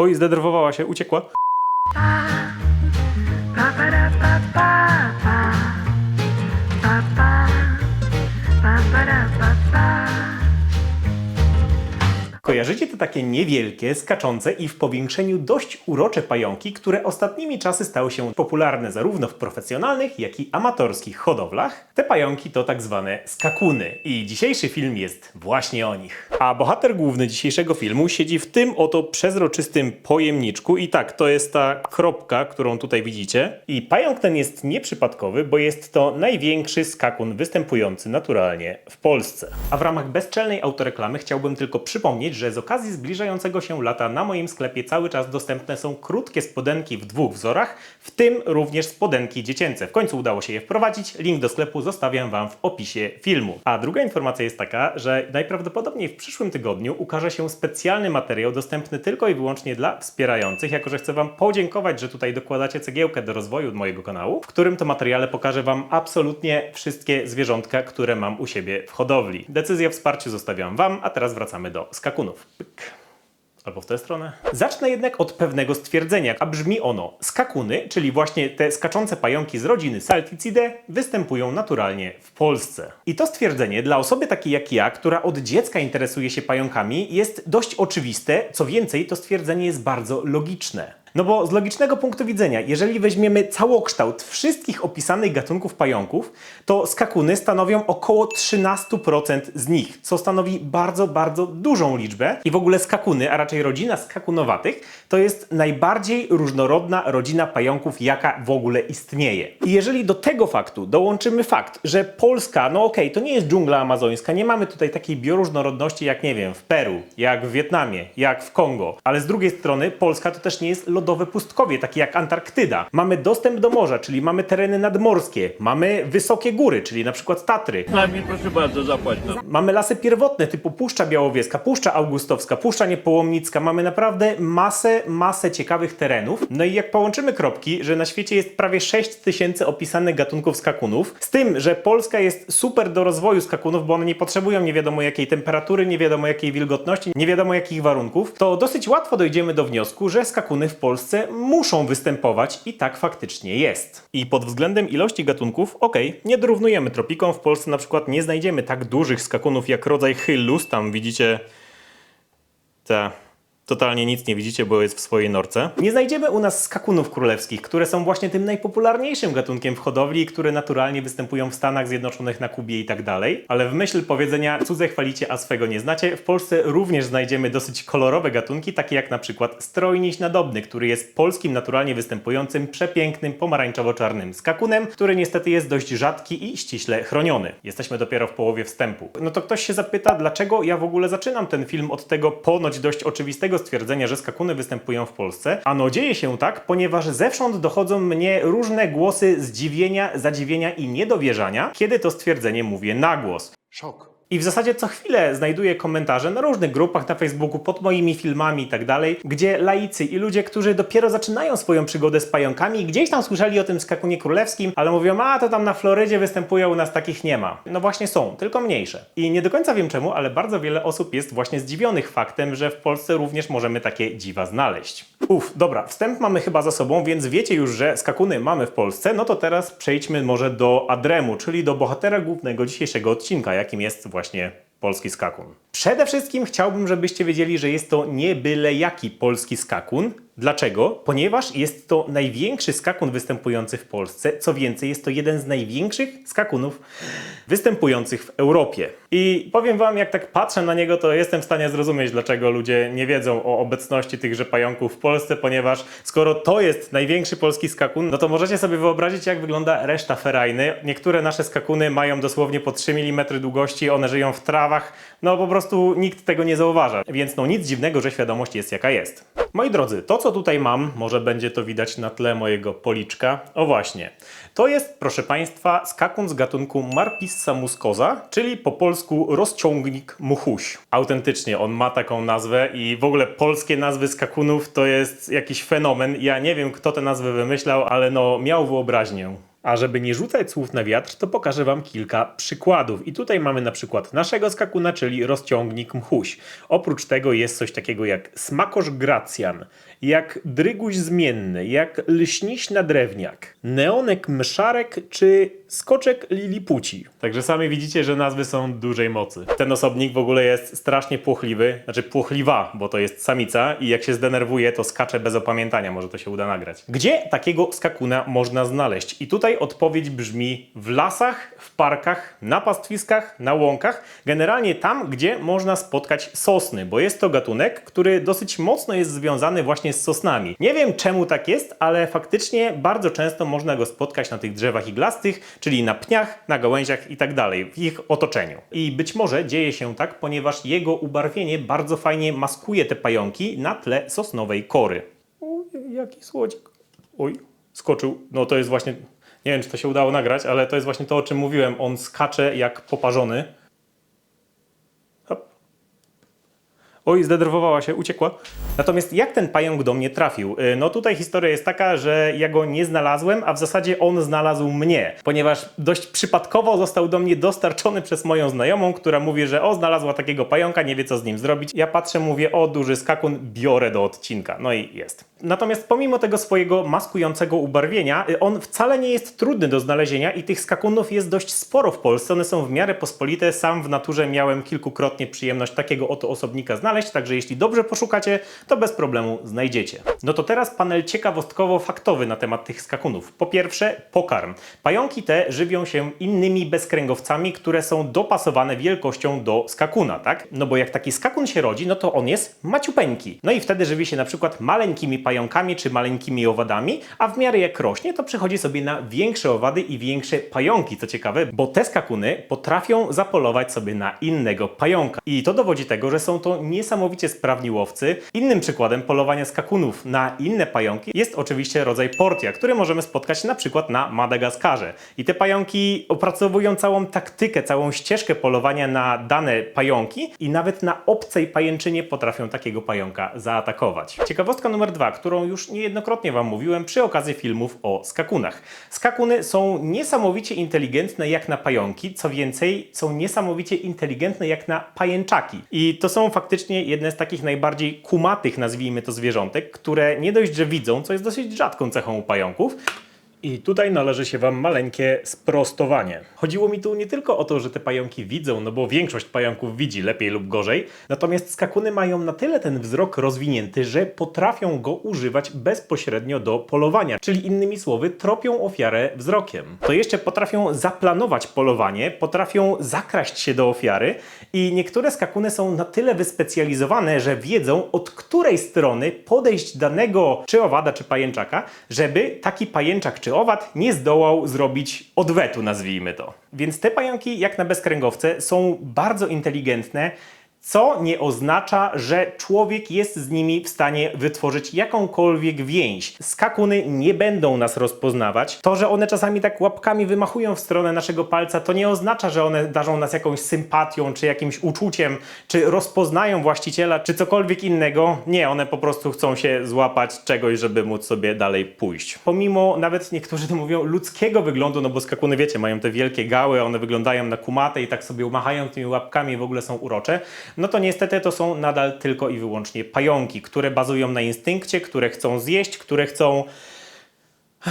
Oj, zdenerwowała się, uciekła. Kojarzycie te takie niewielkie, skaczące i w powiększeniu dość urocze pająki, które ostatnimi czasy stały się popularne zarówno w profesjonalnych, jak i amatorskich hodowlach? Te pająki to tak zwane skakuny i dzisiejszy film jest właśnie o nich. A bohater główny dzisiejszego filmu siedzi w tym oto przezroczystym pojemniczku i tak, to jest ta kropka, którą tutaj widzicie. I pająk ten jest nieprzypadkowy, bo jest to największy skakun występujący naturalnie w Polsce. A w ramach bezczelnej autoreklamy chciałbym tylko przypomnieć, że z okazji zbliżającego się lata na moim sklepie cały czas dostępne są krótkie spodenki w dwóch wzorach, w tym również spodenki dziecięce. W końcu udało się je wprowadzić. Link do sklepu zostawiam Wam w opisie filmu. A druga informacja jest taka, że najprawdopodobniej w przyszłym tygodniu ukaże się specjalny materiał dostępny tylko i wyłącznie dla wspierających, jako że chcę Wam podziękować, że tutaj dokładacie cegiełkę do rozwoju mojego kanału, w którym to materiale pokażę Wam absolutnie wszystkie zwierzątka, które mam u siebie w hodowli. Decyzję o wsparciu zostawiam Wam, a teraz wracamy do skakunów. Pyk. Albo w tę stronę. Zacznę jednak od pewnego stwierdzenia, a brzmi ono: skakuny, czyli właśnie te skaczące pająki z rodziny Salticidae, występują naturalnie w Polsce. I to stwierdzenie dla osoby takiej jak ja, która od dziecka interesuje się pająkami, jest dość oczywiste. Co więcej, to stwierdzenie jest bardzo logiczne. No bo z logicznego punktu widzenia, jeżeli weźmiemy całokształt wszystkich opisanych gatunków pająków, to skakuny stanowią około 13% z nich, co stanowi bardzo, bardzo dużą liczbę. I w ogóle skakuny, a raczej rodzina skakunowatych, to jest najbardziej różnorodna rodzina pająków, jaka w ogóle istnieje. I jeżeli do tego faktu dołączymy fakt, że Polska, no okej, to nie jest dżungla amazońska, nie mamy tutaj takiej bioróżnorodności jak, nie wiem, w Peru, jak w Wietnamie, jak w Kongo, ale z drugiej strony Polska to też nie jest lodowe pustkowie, takie jak Antarktyda. Mamy dostęp do morza, czyli mamy tereny nadmorskie, mamy wysokie góry, czyli na przykład Tatry, proszę bardzo, zapłać nam. Mamy lasy pierwotne typu Puszcza Białowieska, Puszcza Augustowska, Puszcza Niepołomnicka. Mamy naprawdę masę, masę ciekawych terenów. No i jak połączymy kropki, że na świecie jest prawie 6 tysięcy opisanych gatunków skakunów, z tym, że Polska jest super do rozwoju skakunów, bo one nie potrzebują nie wiadomo jakiej temperatury, nie wiadomo jakiej wilgotności, nie wiadomo jakich warunków, to dosyć łatwo dojdziemy do wniosku, że skakuny w Polsce muszą występować i tak faktycznie jest. I pod względem ilości gatunków, okej, nie dorównujemy tropikom. W Polsce na przykład nie znajdziemy tak dużych skakunów jak rodzaj Hyllus. Tam widzicie te. Totalnie nic nie widzicie, bo jest w swojej norce. Nie znajdziemy u nas skakunów królewskich, które są właśnie tym najpopularniejszym gatunkiem w hodowli, które naturalnie występują w Stanach Zjednoczonych, na Kubie i tak dalej. Ale w myśl powiedzenia cudze chwalicie, a swego nie znacie, w Polsce również znajdziemy dosyć kolorowe gatunki, takie jak na przykład strojniś nadobny, który jest polskim naturalnie występującym, przepięknym, pomarańczowo-czarnym skakunem, który niestety jest dość rzadki i ściśle chroniony. Jesteśmy dopiero w połowie wstępu. No to ktoś się zapyta, dlaczego ja w ogóle zaczynam ten film od tego ponoć dość oczywistego stwierdzenia, że skakuny występują w Polsce. A no dzieje się tak, ponieważ zewsząd dochodzą mnie różne głosy zdziwienia, zadziwienia i niedowierzania, kiedy to stwierdzenie mówię na głos. Szok. I w zasadzie co chwilę znajduję komentarze na różnych grupach na Facebooku, pod moimi filmami i tak dalej, gdzie laicy i ludzie, którzy dopiero zaczynają swoją przygodę z pająkami, gdzieś tam słyszeli o tym skakunie królewskim, ale mówią, a to tam na Florydzie występują, u nas takich nie ma. No właśnie są, tylko mniejsze. I nie do końca wiem czemu, ale bardzo wiele osób jest właśnie zdziwionych faktem, że w Polsce również możemy takie dziwa znaleźć. Uf, dobra, wstęp mamy chyba za sobą, więc wiecie już, że skakuny mamy w Polsce, no to teraz przejdźmy może do Adremu, czyli do bohatera głównego dzisiejszego odcinka, jakim jest właśnie polski skakun. Przede wszystkim chciałbym, żebyście wiedzieli, że jest to nie byle jaki polski skakun. Dlaczego? Ponieważ jest to największy skakun występujący w Polsce. Co więcej, jest to jeden z największych skakunów występujących w Europie. I powiem Wam, jak tak patrzę na niego, to jestem w stanie zrozumieć, dlaczego ludzie nie wiedzą o obecności tychże pająków w Polsce, ponieważ skoro to jest największy polski skakun, no to możecie sobie wyobrazić, jak wygląda reszta ferajny. Niektóre nasze skakuny mają dosłownie po 3 mm długości, one żyją w trawach, no po prostu nikt tego nie zauważa. Więc no nic dziwnego, że świadomość jest jaka jest. Moi drodzy, to co tutaj mam, może będzie to widać na tle mojego policzka. O właśnie. To jest, proszę Państwa, skakun z gatunku Marpissa muscosa, czyli po polsku rozciągnik muchuś. Autentycznie on ma taką nazwę i w ogóle polskie nazwy skakunów to jest jakiś fenomen. Ja nie wiem, kto tę nazwę wymyślał, ale no miał wyobraźnię. A żeby nie rzucać słów na wiatr, to pokażę Wam kilka przykładów. I tutaj mamy na przykład naszego skakuna, czyli rozciągnik mchuś. Oprócz tego jest coś takiego jak smakosz gracjan, jak dryguś zmienny, jak lśniśna drewniak, neonek myszarek czy skoczek lilipuci. Także sami widzicie, że nazwy są dużej mocy. Ten osobnik w ogóle jest strasznie płochliwy, znaczy płochliwa, bo to jest samica i jak się zdenerwuje, to skacze bez opamiętania, może to się uda nagrać. Gdzie takiego skakuna można znaleźć? I tutaj odpowiedź brzmi w lasach, w parkach, na pastwiskach, na łąkach, generalnie tam, gdzie można spotkać sosny, bo jest to gatunek, który dosyć mocno jest związany właśnie z sosnami. Nie wiem czemu tak jest, ale faktycznie bardzo często można go spotkać na tych drzewach iglastych, czyli na pniach, na gałęziach i tak w ich otoczeniu. I być może dzieje się tak, ponieważ jego ubarwienie bardzo fajnie maskuje te pająki na tle sosnowej kory. Oj, jaki słodzik. Oj, skoczył. No to jest właśnie, nie wiem czy to się udało nagrać, ale to jest właśnie to, o czym mówiłem. On skacze jak poparzony. Oj, zdenerwowała się, uciekła. Natomiast jak ten pająk do mnie trafił? Y, No tutaj historia jest taka, że ja go nie znalazłem, a w zasadzie on znalazł mnie, ponieważ dość przypadkowo został do mnie dostarczony przez moją znajomą, która mówi, że o, znalazła takiego pająka, nie wie co z nim zrobić. Ja patrzę, mówię, o, duży skakun, biorę do odcinka. No i jest. Natomiast pomimo tego swojego maskującego ubarwienia, y, on wcale nie jest trudny do znalezienia i tych skakunów jest dość sporo w Polsce. One są w miarę pospolite. Sam w naturze miałem kilkukrotnie przyjemność takiego oto osobnika znaleźć, także jeśli dobrze poszukacie, to bez problemu znajdziecie. No to teraz panel ciekawostkowo-faktowy na temat tych skakunów. Po pierwsze, pokarm. Pająki te żywią się innymi bezkręgowcami, które są dopasowane wielkością do skakuna, tak? No bo jak taki skakun się rodzi, no to on jest maciupeńki. No i wtedy żywi się na przykład maleńkimi pająkami czy maleńkimi owadami, a w miarę jak rośnie, to przechodzi sobie na większe owady i większe pająki, co ciekawe, bo te skakuny potrafią zapolować sobie na innego pająka. I to dowodzi tego, że są to niesamowicie sprawni łowcy. Innym przykładem polowania skakunów na inne pająki jest oczywiście rodzaj portia, który możemy spotkać na przykład na Madagaskarze. I te pająki opracowują całą taktykę, całą ścieżkę polowania na dane pająki i nawet na obcej pajęczynie potrafią takiego pająka zaatakować. Ciekawostka numer dwa, którą już niejednokrotnie Wam mówiłem przy okazji filmów o skakunach. Skakuny są niesamowicie inteligentne jak na pająki, co więcej, są niesamowicie inteligentne jak na pajęczaki. I to są faktycznie jedne z takich najbardziej kumatych, nazwijmy to, zwierzątek, które nie dość, że widzą, co jest dosyć rzadką cechą u pająków, i tutaj należy się Wam maleńkie sprostowanie. Chodziło mi tu nie tylko o to, że te pająki widzą, no bo większość pająków widzi lepiej lub gorzej, natomiast skakuny mają na tyle ten wzrok rozwinięty, że potrafią go używać bezpośrednio do polowania, czyli innymi słowy tropią ofiarę wzrokiem. To jeszcze potrafią zaplanować polowanie, potrafią zakraść się do ofiary i niektóre skakuny są na tyle wyspecjalizowane, że wiedzą od której strony podejść danego czy owada, czy pajęczaka, żeby taki pajęczak czy owad nie zdołał zrobić odwetu, nazwijmy to. Więc te pająki, jak na bezkręgowce, są bardzo inteligentne, co nie oznacza, że człowiek jest z nimi w stanie wytworzyć jakąkolwiek więź. Skakuny nie będą nas rozpoznawać. To, że one czasami tak łapkami wymachują w stronę naszego palca, to nie oznacza, że one darzą nas jakąś sympatią, czy jakimś uczuciem, czy rozpoznają właściciela, czy cokolwiek innego. Nie, one po prostu chcą się złapać czegoś, żeby móc sobie dalej pójść. Pomimo nawet niektórzy to mówią ludzkiego wyglądu, no bo skakuny, wiecie, mają te wielkie gały, one wyglądają na kumate i tak sobie machają tymi łapkami, w ogóle są urocze no to niestety to są nadal tylko i wyłącznie pająki, które bazują na instynkcie, które chcą zjeść, które chcą.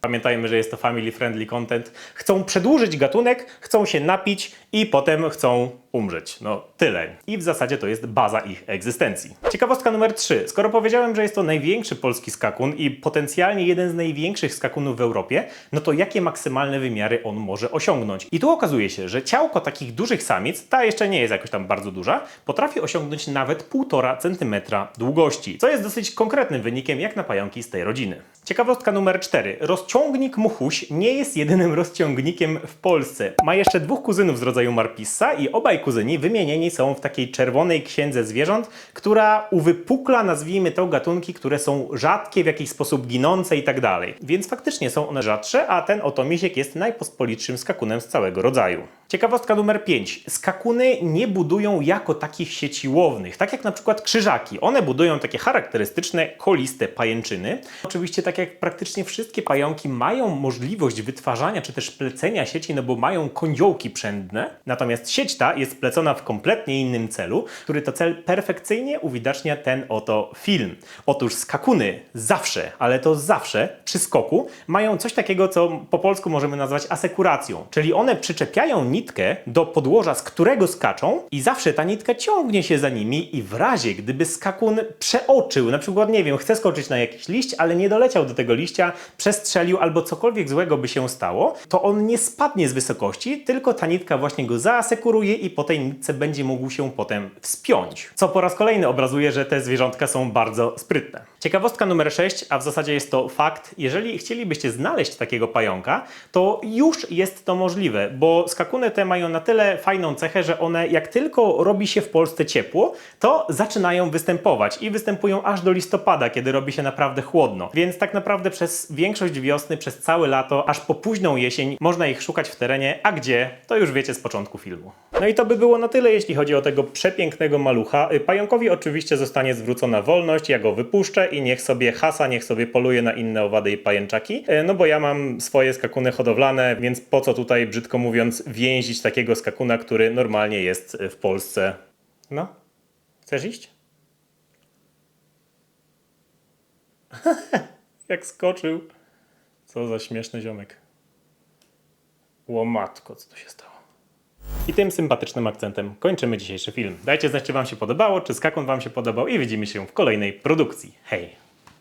Pamiętajmy, że jest to family friendly content. Chcą przedłużyć gatunek, chcą się napić i potem chcą umrzeć. No tyle. I w zasadzie to jest baza ich egzystencji. Ciekawostka numer 3. Skoro powiedziałem, że jest to największy polski skakun i potencjalnie jeden z największych skakunów w Europie, no to jakie maksymalne wymiary on może osiągnąć? I tu okazuje się, że ciałko takich dużych samic, ta jeszcze nie jest jakoś tam bardzo duża, potrafi osiągnąć nawet 1,5 cm długości, co jest dosyć konkretnym wynikiem jak na pająki z tej rodziny. Ciekawostka numer 4. Rozciągnik muchuś nie jest jedynym rozciągnikiem w Polsce. Ma jeszcze dwóch kuzynów z rodzaju Marpissa i obaj kuzyni wymienieni są w takiej czerwonej księdze zwierząt, która uwypukla, nazwijmy to, gatunki, które są rzadkie, w jakiś sposób ginące i tak dalej. Więc faktycznie są one rzadsze, a ten oto misiek jest najpospolitszym skakunem z całego rodzaju. Ciekawostka numer 5. Skakuny nie budują jako takich sieci łownych, tak jak na przykład krzyżaki. One budują takie charakterystyczne, koliste pajęczyny. Oczywiście, tak jak praktycznie wszystkie pająki mają możliwość wytwarzania czy też plecenia sieci, no bo mają kądziołki przędne. Natomiast sieć ta jest plecona w kompletnie innym celu, który to cel perfekcyjnie uwidacznia ten oto film. Otóż skakuny zawsze, ale to zawsze przy skoku mają coś takiego, co po polsku możemy nazwać asekuracją. Czyli one przyczepiają nitkę do podłoża, z którego skaczą i zawsze ta nitka ciągnie się za nimi i w razie, gdyby skakun przeoczył, na przykład, nie wiem, chce skoczyć na jakiś liść, ale nie doleciał do tego liścia, przestrzelił albo cokolwiek złego by się stało, to on nie spadnie z wysokości, tylko ta nitka właśnie go zaasekuruje i po tej nitce będzie mógł się potem wspiąć. Co po raz kolejny obrazuje, że te zwierzątka są bardzo sprytne. Ciekawostka numer 6, a w zasadzie jest to fakt, jeżeli chcielibyście znaleźć takiego pająka, to już jest to możliwe, bo skakuny te mają na tyle fajną cechę, że one jak tylko robi się w Polsce ciepło, to zaczynają występować i występują aż do listopada, kiedy robi się naprawdę chłodno. Więc tak naprawdę przez większość wiosny, przez całe lato, aż po późną jesień można ich szukać w terenie, a gdzie, to już wiecie z początku filmu. No i to by było na tyle, jeśli chodzi o tego przepięknego malucha. Y, Pająkowi oczywiście zostanie zwrócona wolność, ja go wypuszczę i niech sobie hasa, niech sobie poluje na inne owady i pajęczaki. Y, No bo ja mam swoje skakuny hodowlane, więc po co tutaj, brzydko mówiąc, więzić takiego skakuna, który normalnie jest y, w Polsce. No, chcesz iść? Jak skoczył. Co za śmieszny ziomek. Łomatko, co tu się stało? I tym sympatycznym akcentem kończymy dzisiejszy film. Dajcie znać, czy Wam się podobało, czy skakun Wam się podobał i widzimy się w kolejnej produkcji. Hej!